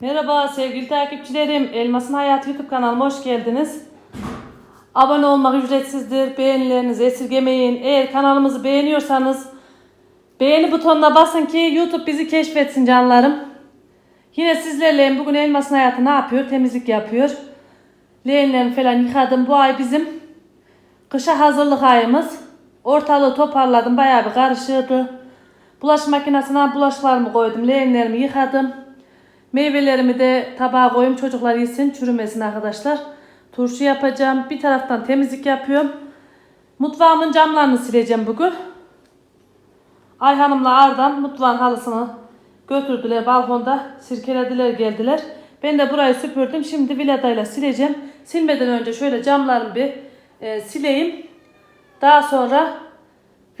Merhaba sevgili takipçilerim. Elmasın Hayatı YouTube kanalıma hoş geldiniz. Abone olmak ücretsizdir. Beğenilerinizi esirgemeyin. Eğer kanalımızı beğeniyorsanız beğeni butonuna basın ki YouTube bizi keşfetsin canlarım. Yine sizlerleyim. Bugün Elmasın Hayatı ne yapıyor? Temizlik yapıyor. Leğenlerini falan yıkadım. Bu ay bizim kışa hazırlık ayımız. Ortalığı toparladım. Bayağı bir karışırdı. Bulaşık makinesine bulaşıklarımı koydum. Leğenlerimi yıkadım. Meyvelerimi de tabağa koyayım. Çocuklar yesin. Çürümesin arkadaşlar. Turşu yapacağım. Bir taraftan temizlik yapıyorum. Mutfağımın camlarını sileceğim bugün. Ayhan'ımla Ardan mutfağın halısını götürdüler. Balkonda sirkelediler geldiler. Ben de burayı süpürdüm. Şimdi viladayla sileceğim. Silmeden önce şöyle camlarımı bir e, sileyim. Daha sonra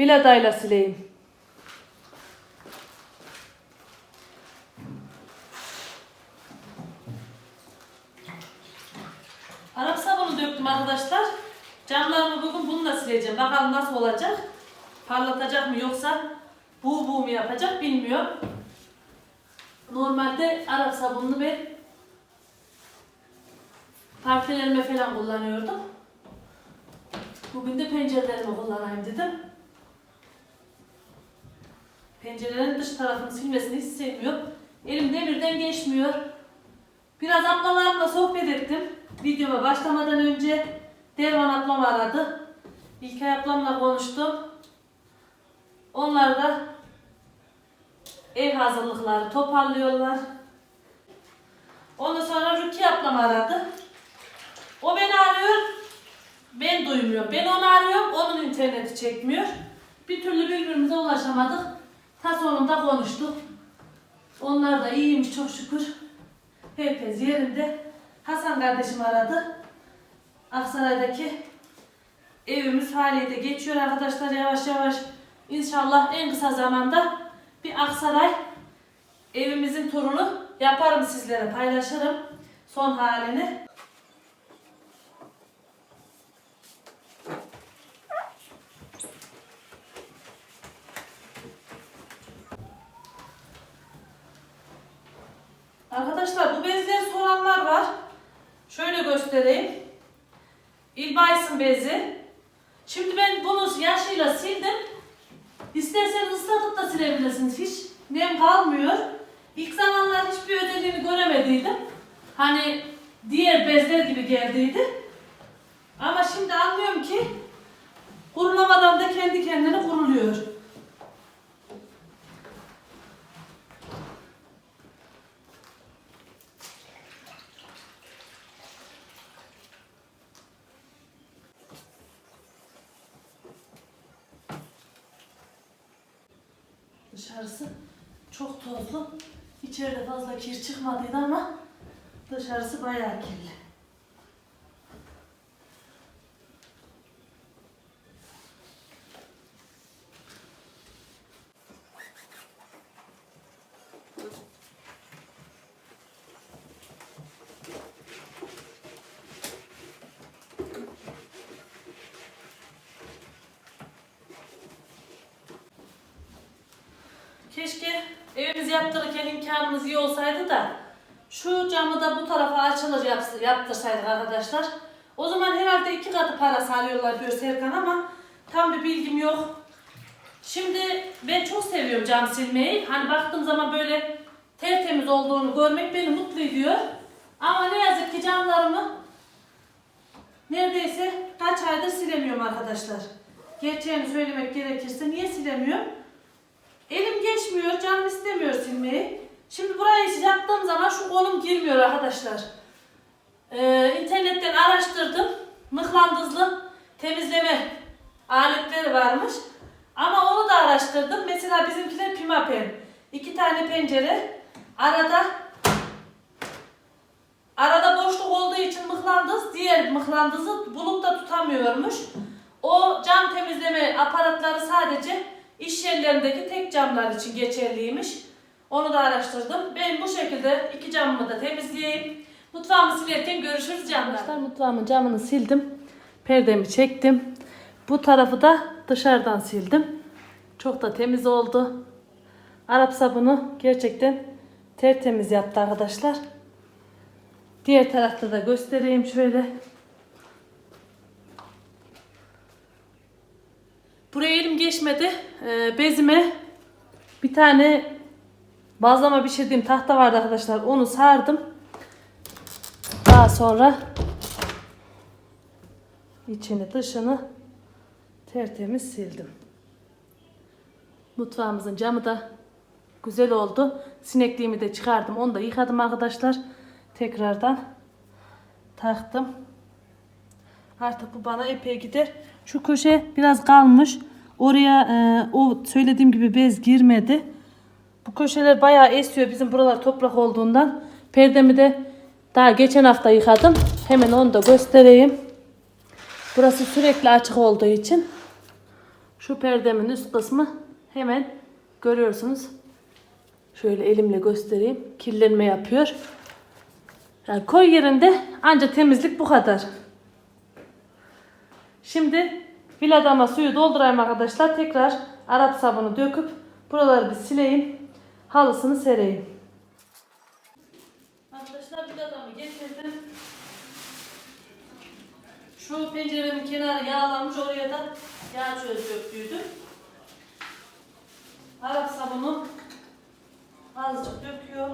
viladayla sileyim. Arap sabunu döktüm arkadaşlar. Camlarımı bugün bununla sileceğim. Bakalım nasıl olacak. Parlatacak mı yoksa bu bu mu yapacak bilmiyorum. Normalde Arap sabununu ben parkelerime falan kullanıyordum. Bugün de pencerelerimi kullanayım dedim. Pencerelerin dış tarafını silmesini hiç sevmiyorum. Elim demirden geçmiyor. Biraz ablalarımla sohbet ettim. Videoma başlamadan önce Derman ablam aradı. İlkay ablamla konuştum. Onlar da ev hazırlıkları toparlıyorlar. Ondan sonra Rukiye ablam aradı. O beni arıyor. Ben duymuyorum. Ben onu arıyorum. Onun interneti çekmiyor. Bir türlü birbirimize ulaşamadık. Ta sonunda konuştuk. Onlar da iyiymiş çok şükür. Herkes yerinde. Hasan kardeşim aradı. Aksaray'daki evimiz haliyle geçiyor arkadaşlar yavaş yavaş. İnşallah en kısa zamanda bir Aksaray evimizin turunu yaparım sizlere paylaşırım. Son halini. Arkadaşlar bu bezleri soranlar var. Şöyle göstereyim. İlbaysın bezi. Şimdi ben bunu yaşıyla sildim. İsterseniz ıslatıp da silebilirsiniz. Hiç nem kalmıyor. İlk zamanlar hiçbir özelliğini göremediydim. Hani diğer bezler gibi geldiydi. Ama şimdi anlıyorum ki kurulamadan da kendi kendine kuruluyor. Dışarısı çok tozlu. İçeride fazla kir çıkmadıydı ama dışarısı bayağı kirli. Keşke evimizi yaptırırken imkanımız iyi olsaydı da şu camı da bu tarafa açılır yaptırsaydık arkadaşlar. O zaman herhalde iki katı parası alıyorlar diyor Serkan ama tam bir bilgim yok. Şimdi ben çok seviyorum cam silmeyi. Hani baktığım zaman böyle tertemiz olduğunu görmek beni mutlu ediyor. Ama ne yazık ki camlarımı neredeyse kaç aydır silemiyorum arkadaşlar. Gerçeğini söylemek gerekirse niye silemiyorum? Elim geçmiyor, canım istemiyor silmeyi. Şimdi burayı yaptığım zaman şu kolum girmiyor arkadaşlar. Ee, internetten araştırdım. Mıhlandızlı temizleme aletleri varmış. Ama onu da araştırdım. Mesela bizimkiler pimapen. İki tane pencere. Arada arada boşluk olduğu için mıhlandız diğer mıhlandızı bulup da tutamıyormuş. O cam temizleme aparatları sadece iş yerlerindeki tek camlar için geçerliymiş. Onu da araştırdım. Ben bu şekilde iki camımı da temizleyeyim. Mutfağımı silerken görüşürüz camlar. Arkadaşlar mutfağımın camını sildim. Perdemi çektim. Bu tarafı da dışarıdan sildim. Çok da temiz oldu. Arap sabunu gerçekten tertemiz yaptı arkadaşlar. Diğer tarafta da göstereyim şöyle. Buraya elim geçmedi. Ee, bezime bir tane bazlama pişirdiğim tahta vardı arkadaşlar. Onu sardım. Daha sonra içini dışını tertemiz sildim. Mutfağımızın camı da güzel oldu. Sinekliğimi de çıkardım. Onu da yıkadım arkadaşlar. Tekrardan taktım. Artık bu bana epey gider. Şu köşe biraz kalmış. Oraya e, o söylediğim gibi bez girmedi. Bu köşeler bayağı esiyor. Bizim buralar toprak olduğundan. Perdemi de daha geçen hafta yıkadım. Hemen onu da göstereyim. Burası sürekli açık olduğu için şu perdemin üst kısmı hemen görüyorsunuz. Şöyle elimle göstereyim. Kirlenme yapıyor. Yani koy yerinde anca temizlik bu kadar. Şimdi viladama suyu doldurayım arkadaşlar. Tekrar Arap sabunu döküp buraları bir sileyim. Halısını sereyim. Arkadaşlar viladamı getirdim. Şu penceremin kenarı yağlanmış. Oraya da yağ çöz döktüydüm. Arap sabunu azıcık döküyor.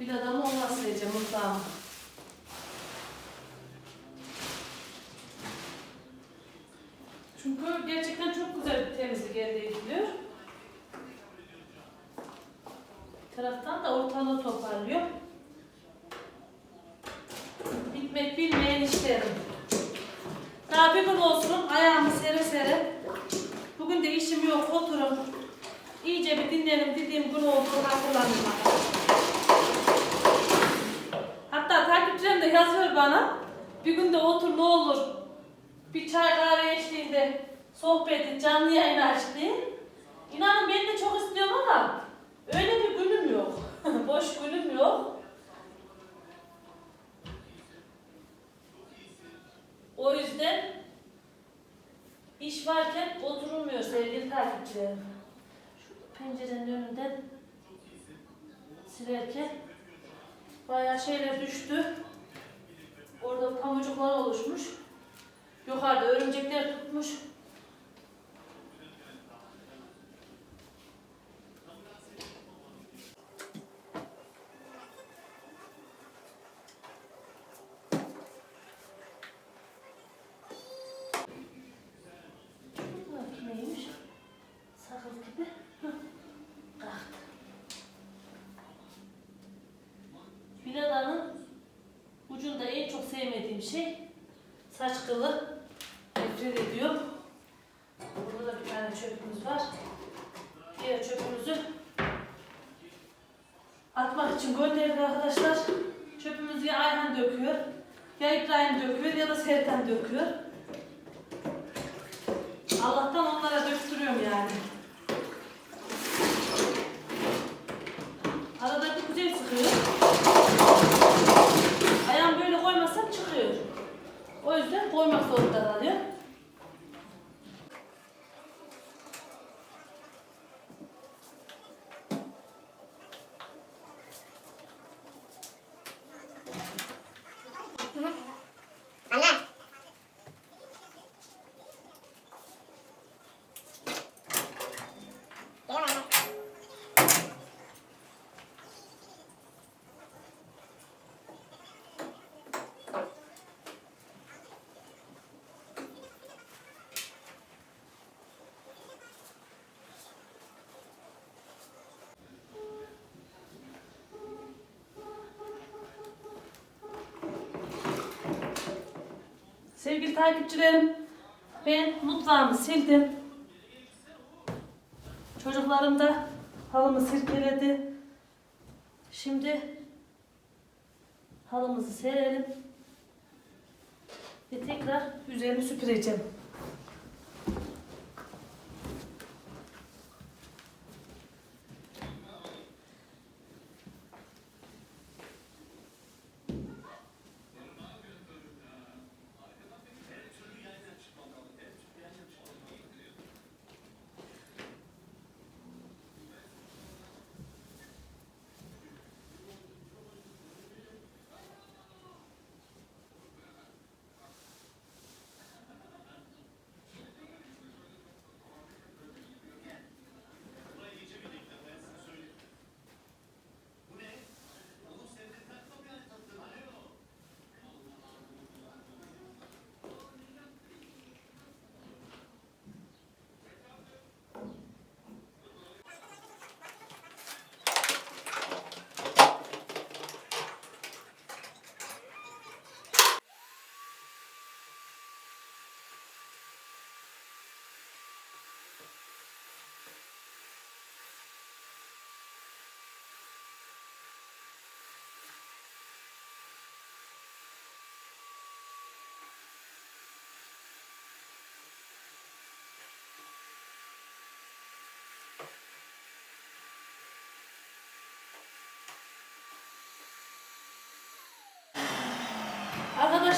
Viladamı onunla sileceğim mutfağımı. Çünkü gerçekten çok güzel bir temizlik elde ediliyor. Bir taraftan da ortalığı toparlıyor. Bitmek bilmeyen işlerim. Daha bir gün olsun ayağımı sere sere. Bugün de işim yok oturum. İyice bir dinlerim dediğim gün olduğunu hatırladım. Hatta takipçilerim de yazıyor bana. Bir gün de otur ne olur. Bir çay kahve eşliğinde sohbeti, canlı yayın aç diye. İnanın ben de çok istiyorum ama öyle bir günüm yok. Boş günüm yok. O yüzden iş varken oturulmuyor sevgili takipçilerim. Şu pencerenin önünden silerken bayağı şeyler düştü. Orada pamucuklar oluşmuş. Yukarıda örümcekler tutmuş. Biladanın ucunda en çok sevmediğim şey saç kılı. Nefret ediyorum. Burada da bir tane çöpümüz var. Diğer çöpümüzü atmak için gönderdik arkadaşlar. Çöpümüzü ya Ayhan döküyor, ya İbrahim döküyor ya da Serkan döküyor. Allah'tan onlara döktürüyorum yani. Arada bir güzel sıkıyor. Ayağım böyle koymasam çıkıyor. O yüzden koymak zorunda kalıyor. Sevgili takipçilerim, ben mutfağımı sildim. Çocuklarım da halımı sirkeledi. Şimdi halımızı serelim. Ve tekrar üzerini süpüreceğim.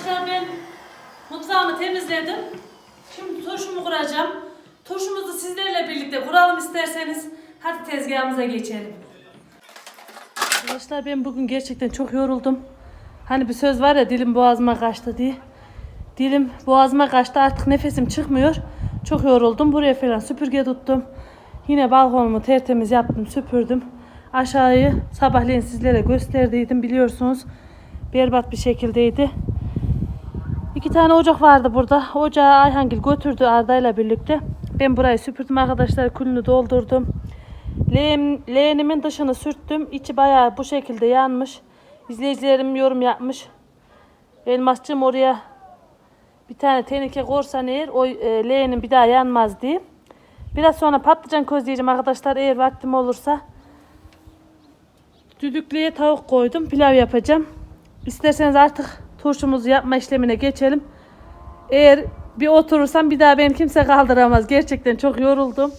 Arkadaşlar ben mutfağımı temizledim. Şimdi turşumu kuracağım. Turşumuzu sizlerle birlikte kuralım isterseniz. Hadi tezgahımıza geçelim. Arkadaşlar ben bugün gerçekten çok yoruldum. Hani bir söz var ya dilim boğazıma kaçtı diye. Dilim boğazıma kaçtı artık nefesim çıkmıyor. Çok yoruldum. Buraya falan süpürge tuttum. Yine balkonumu tertemiz yaptım, süpürdüm. Aşağıyı sabahleyin sizlere gösterdiydim biliyorsunuz. Berbat bir şekildeydi. İki tane ocak vardı burada. Ocağı Ayhangil götürdü Arda'yla birlikte. Ben burayı süpürdüm arkadaşlar. Külünü doldurdum. Leğen, leğenimin dışını sürttüm. İçi bayağı bu şekilde yanmış. İzleyicilerim yorum yapmış. Elmasçım oraya bir tane teneke korsan eğer o e, leğenin bir daha yanmaz diye. Biraz sonra patlıcan közleyeceğim arkadaşlar eğer vaktim olursa. Düdüklüye tavuk koydum. Pilav yapacağım. İsterseniz artık turşumuzu yapma işlemine geçelim. Eğer bir oturursam bir daha beni kimse kaldıramaz. Gerçekten çok yoruldum.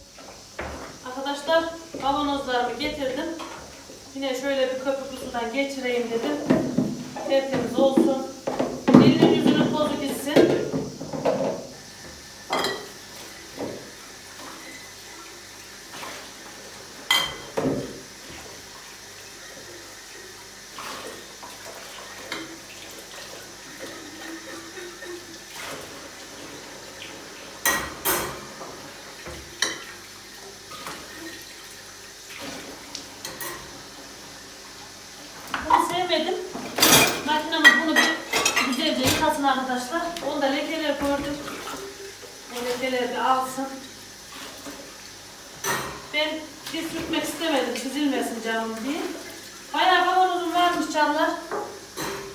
Arkadaşlar kavanozlarımı getirdim. Yine şöyle bir köpüklü geçireyim dedim. Tertemiz olsun. Elinin yüzünün tozu gitsin. Bunu sevmedim. Makinamız bunu bir güzelce yıkasın arkadaşlar. Onda lekeler gördüm. O lekeleri bir alsın. Ben bir sürtmek istemedim çizilmesin canım diye. Bayağı kavanozum varmış canlar.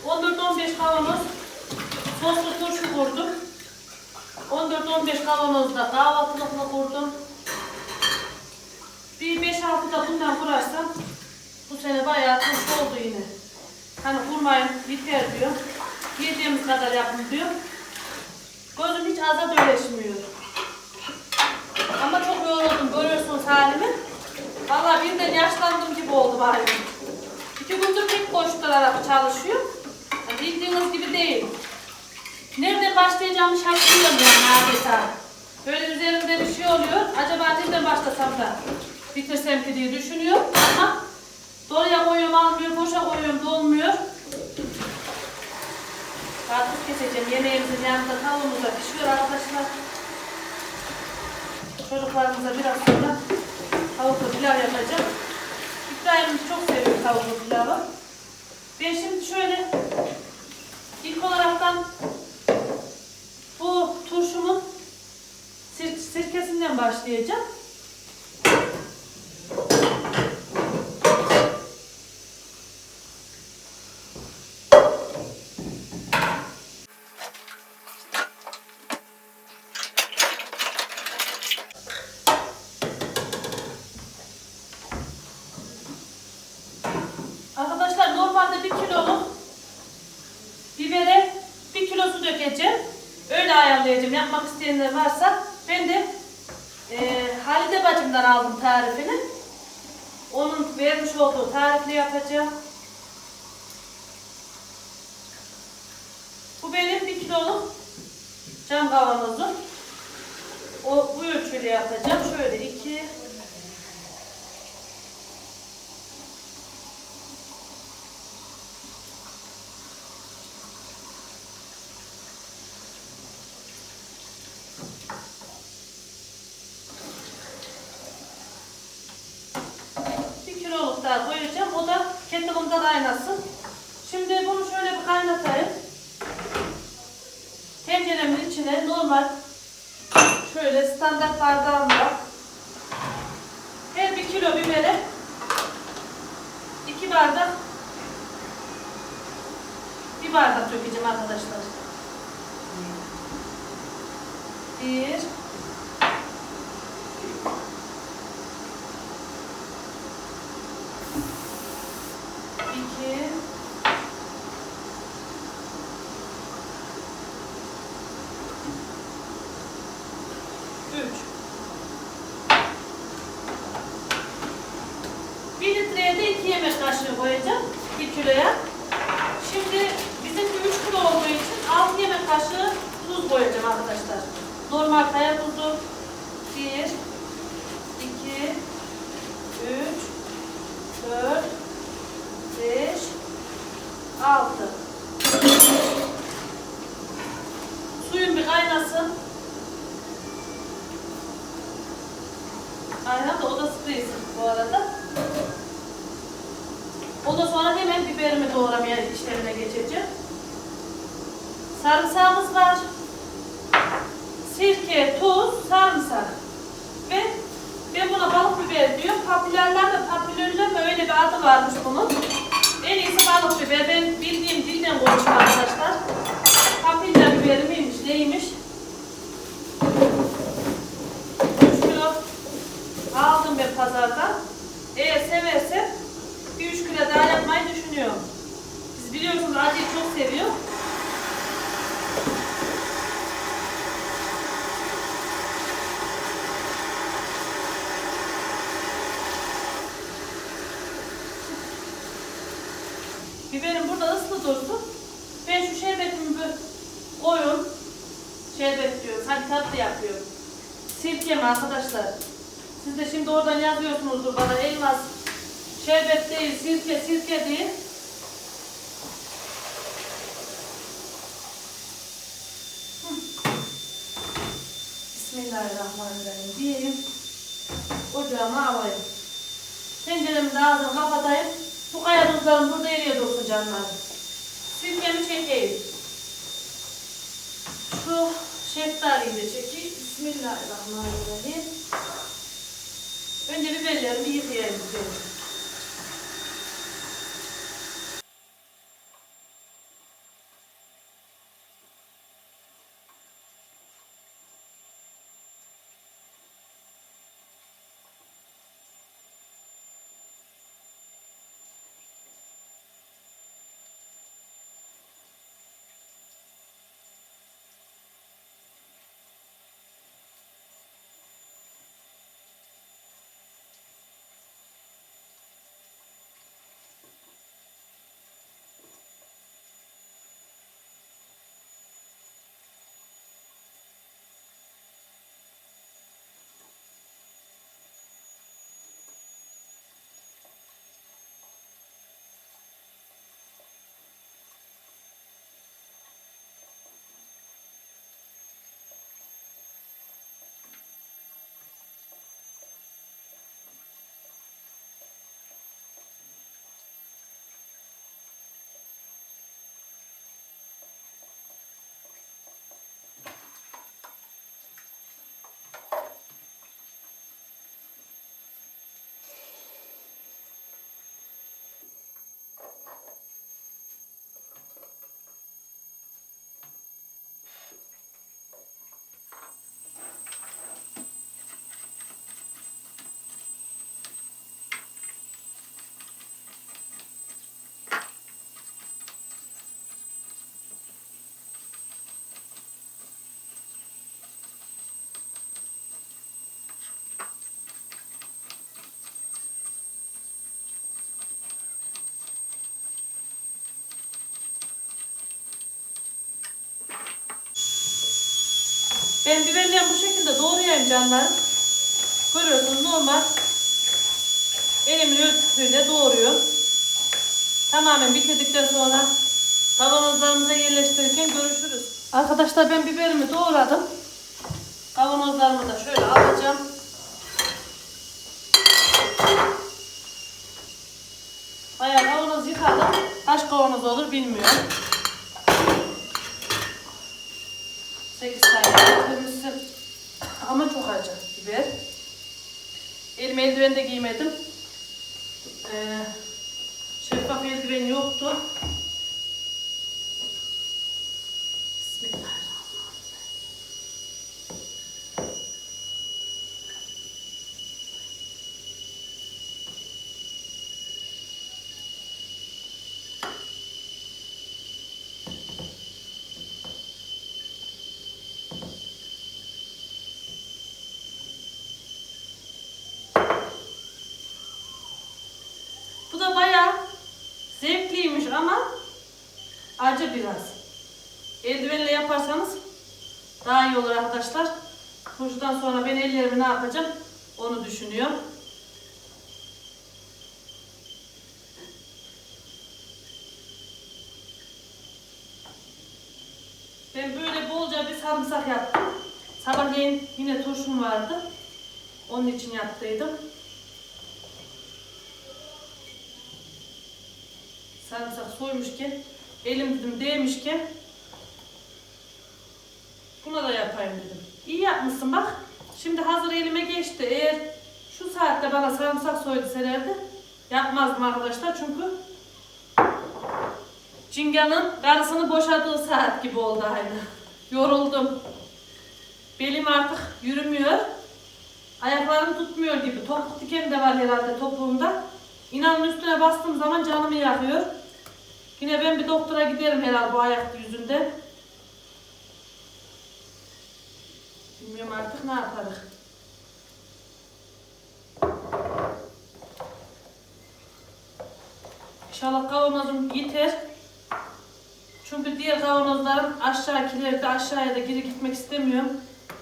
14-15 kavanoz soslu turşu kurdum. 14-15 kavanozda kahvaltılıkla kurdum. Bir 5-6 da bundan kurarsam bu sene bayağı turşu oldu yine. Hani kurmayın biter diyor. Yediğimiz kadar yapın diyor. Gözüm hiç aza döleşmiyor. Ama çok yoruldum. Görüyorsunuz halimi. Vallahi birden yaşlandım gibi oldu bari. İki gündür tek koşturarak çalışıyor. Yani bildiğiniz gibi değil. Nerede başlayacağımı şaşırıyorum yani adeta. Böyle üzerimde bir şey oluyor. Acaba nereden başlasam da bitirsem ki diye düşünüyorum. Ama doluya koyuyorum almıyor, boşa koyuyorum dolmuyor. Karpuz keseceğim. Yemeğimizin yanında tavuğumuz da pişiyor arkadaşlar. Çocuklarımıza biraz sonra tavuklu pilav yapacağım. İbrahim çok seviyor tavuklu pilavı. Ben şimdi şöyle ilk olaraktan bu turşumun sir sirkesinden başlayacağım. Arkadaşlar normalde bir kiloluk bibere bir kilo su dökeceğim. Öyle ayarlayacağım. Yapmak isteyenler varsa yapacağım. Bu benim 1 kiloluk cam kavanozum. O bu ölçüyle yapacağım. Şöyle 2 koyacağım. Bir kiloya. Şimdi Çünkü 3 kilo olduğu için 6 yemek kaşığı tuz koyacağım arkadaşlar. Normal kaya tuzu 1 2 3 4 5 6 Suyun bir kaynasın. Aynen da o da spreyi bu arada. Ondan sonra hemen biberimi doğramaya işlemine geçeceğim. Sarımsağımız var. Sirke, tuz, sarımsak. Ve ben buna balık biber diyorum. Papilyaller de papilyaller mi öyle bir adı varmış bunun. En iyisi balık biber. Ben bildiğim dilden konuşuyorum arkadaşlar. Papilya biberi miymiş, neymiş? 3 kilo aldım ben pazardan. Eğer seversem bir 3 kilo daha yapmayı düşünüyorum. Siz biliyorsunuz acıyı çok seviyor. Biberim burada ıslı dursun. Ben şu şerbetimi bir koyun. Şerbet diyorum. Hadi tatlı yapıyorum. Sirkem arkadaşlar. Siz de şimdi oradan yazıyorsunuzdur bana elmas şerbet değil, sirke, sirke değil. Bismillahirrahmanirrahim diyeyim. Ocağıma alayım. Tenceremi de ağzını kapatayım. Bu kaya tuzlarım burada eriye dursun canlar. Sirkemi çekeyim. Şu şeftaliyi de çekeyim. Bismillahirrahmanirrahim. Önce biberlerimi yıkayayım. Doğrayayım canlarım. Görüyorsunuz normal. Elimin ölçüsüyle doğruyorum. Tamamen bitirdikten sonra kavanozlarımıza yerleştirirken görüşürüz. Arkadaşlar ben biberimi doğradım. Kavanozlarımı da şöyle alacağım. Bayağı kavanoz yıkadım. Kaç kavanoz olur bilmiyorum. 8 tane getirmişsin. Ama çok acı biber. Elime eldiven de giymedim. Ee, şeffaf eldiven yoktu. Bismillahirrahmanirrahim. Acı biraz. Eldivenle yaparsanız daha iyi olur arkadaşlar. Turşudan sonra ben ellerimi ne yapacağım onu düşünüyorum. Ben böyle bolca bir sarımsak yaptım. Sabahleyin yine turşum vardı. Onun için yaptıydım. Sarımsak soymuşken, elim dedim değmişken buna da yapayım dedim. İyi yapmışsın bak. Şimdi hazır elime geçti. Eğer şu saatte bana sarımsak soydu senerdi yapmazdım arkadaşlar çünkü Cinga'nın karısını boşadığı saat gibi oldu aynı. Yoruldum. Belim artık yürümüyor. Ayaklarım tutmuyor gibi. Topuk diken de var herhalde topuğumda. İnanın üstüne bastığım zaman canımı yakıyor. Yine ben bir doktora giderim herhalde bu ayak yüzünde. Bilmiyorum artık ne yaparız. İnşallah kavanozum yeter. Çünkü diğer kavanozların aşağıkileri de aşağıya da geri gitmek istemiyorum.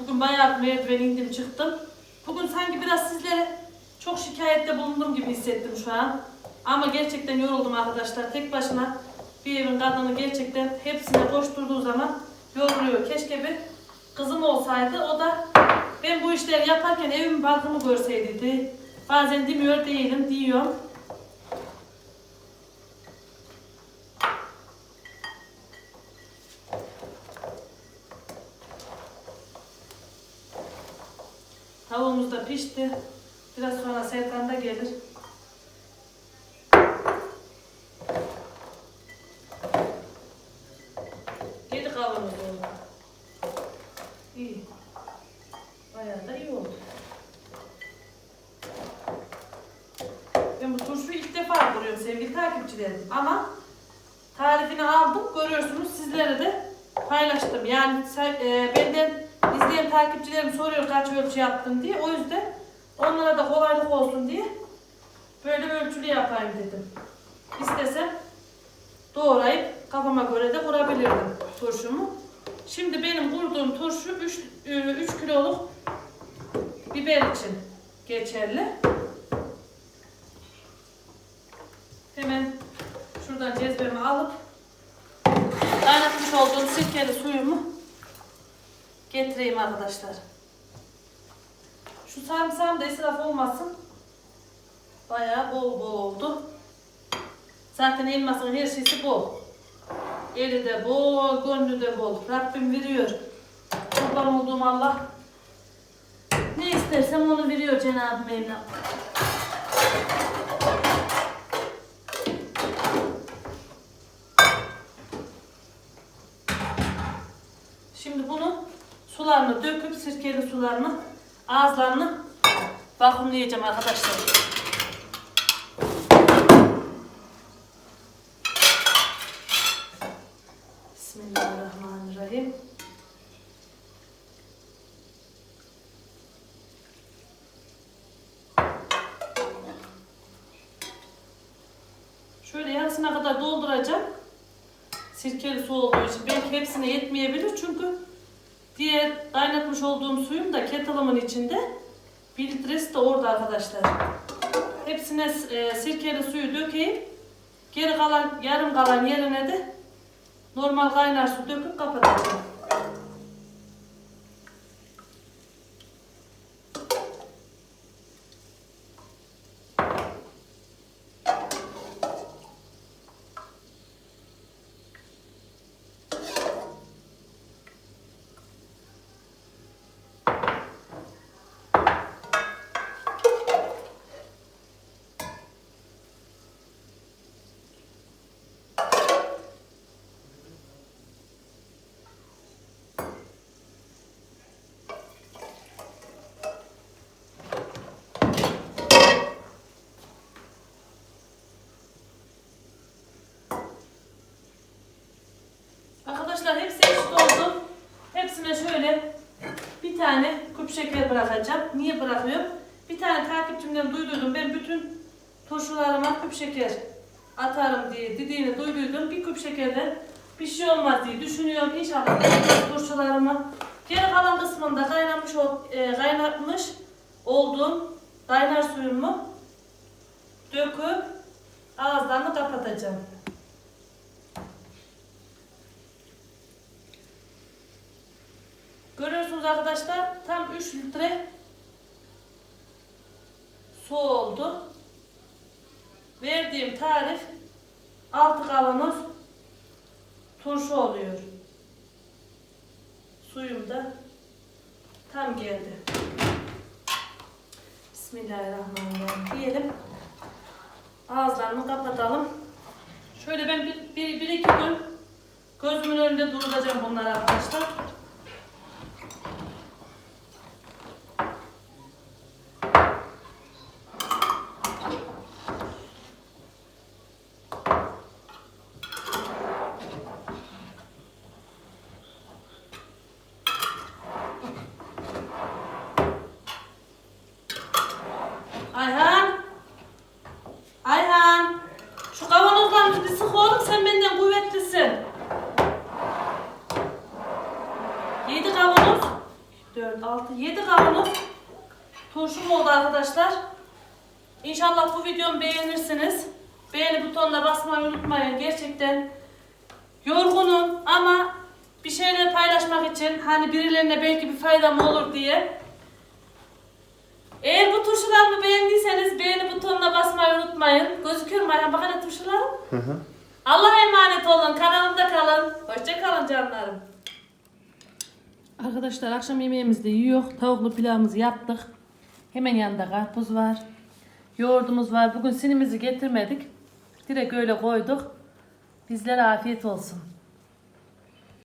Bugün bayağı merdiven indim çıktım. Bugün sanki biraz sizlere çok şikayette bulundum gibi hissettim şu an. Ama gerçekten yoruldum arkadaşlar. Tek başına bir evin kadını gerçekten hepsine koşturduğu zaman yoruluyor. Keşke bir kızım olsaydı. O da ben bu işleri yaparken evimin balkımı görseydi. Bazen demiyor değilim diyorum. Tavuğumuz da pişti. Biraz sonra Serkan da gelir. Yedi kavanoz oldu. İyi. Bayağı da iyi oldu. Ben bu turşuyu ilk defa kuruyorum sevgili takipçilerim. Ama tarifini aldım. Görüyorsunuz sizlere de paylaştım. Yani sen- e, benden izleyen takipçilerim soruyor kaç ölçü yaptın diye. O yüzden onlara da kolaylık olsun diye böyle ölçülü yapayım dedim. İstesem doğrayıp kafama göre de kurabilirdim turşumu. Şimdi benim kurduğum turşu 3, 3 kiloluk biber için geçerli. Hemen şuradan cezvemi alıp kaynatmış olduğum sirkeli suyumu getireyim arkadaşlar. Şu sarımsağım da israf olmasın. Bayağı bol bol oldu. Zaten elmasın her şeysi bol. Eli de bol, gönlü de bol. Rabbim veriyor. Kurban olduğum Allah ne istersem onu veriyor Cenab-ı Mevlam. Şimdi bunu sularını döküp sirkeli sularını ağızlarını vakumlayacağım arkadaşlar. Bismillahirrahmanirrahim. Şöyle yarısına kadar dolduracağım. Sirkeli su olduğu için belki hepsine yetmeyebilir çünkü diğer kaynatmış olduğum suyum da kettle'ımın içinde. Bir litresi de orada arkadaşlar. Hepsine e, sirkeli suyu dökeyim. Geri kalan, yarım kalan yerine de normal kaynar su döküp kapatacağım. Arkadaşlar hepsi eşit oldu. Hepsine şöyle bir tane küp şeker bırakacağım. Niye bırakıyorum? Bir tane takipçimden duyduydum. Ben bütün turşularıma küp şeker atarım diye dediğini duyduydum. Bir küp şekerden bir şey olmaz diye düşünüyorum. İnşallah beğenir turşularımı. Geri kalan kısmında kaynamış, e, kaynatmış olduğum kaynar suyumu döküp ağızlarını kapatacağım. Görüyorsunuz arkadaşlar tam 3 litre su oldu. Verdiğim tarif 6 kavanoz turşu oluyor. Suyum da tam geldi. Bismillahirrahmanirrahim diyelim. Ağızlarını kapatalım. Şöyle ben bir, bir, bir iki gün gözümün önünde duracağım bunlar arkadaşlar. Ayhan. Ayhan. Şu sık oğlum sen benden kuvvetlisin. Yedi kavanoz. Dört, altı, yedi kavanoz. Turşum oldu arkadaşlar. İnşallah bu videomu beğenirsiniz. Beğeni butonuna basmayı unutmayın. Gerçekten yorgunum ama bir şeyler paylaşmak için hani birilerine belki bir faydam olur diye eğer bu turşularımı beğendiyseniz beğeni butonuna basmayı unutmayın. Gözüküyor mu Ayhan? Bak hele turşularım. Allah'a emanet olun. Kanalımda kalın. Hoşça kalın canlarım. Arkadaşlar akşam yemeğimizi de yiyor. Tavuklu pilavımızı yaptık. Hemen yanında karpuz var. Yoğurdumuz var. Bugün sinimizi getirmedik. Direkt öyle koyduk. Bizlere afiyet olsun.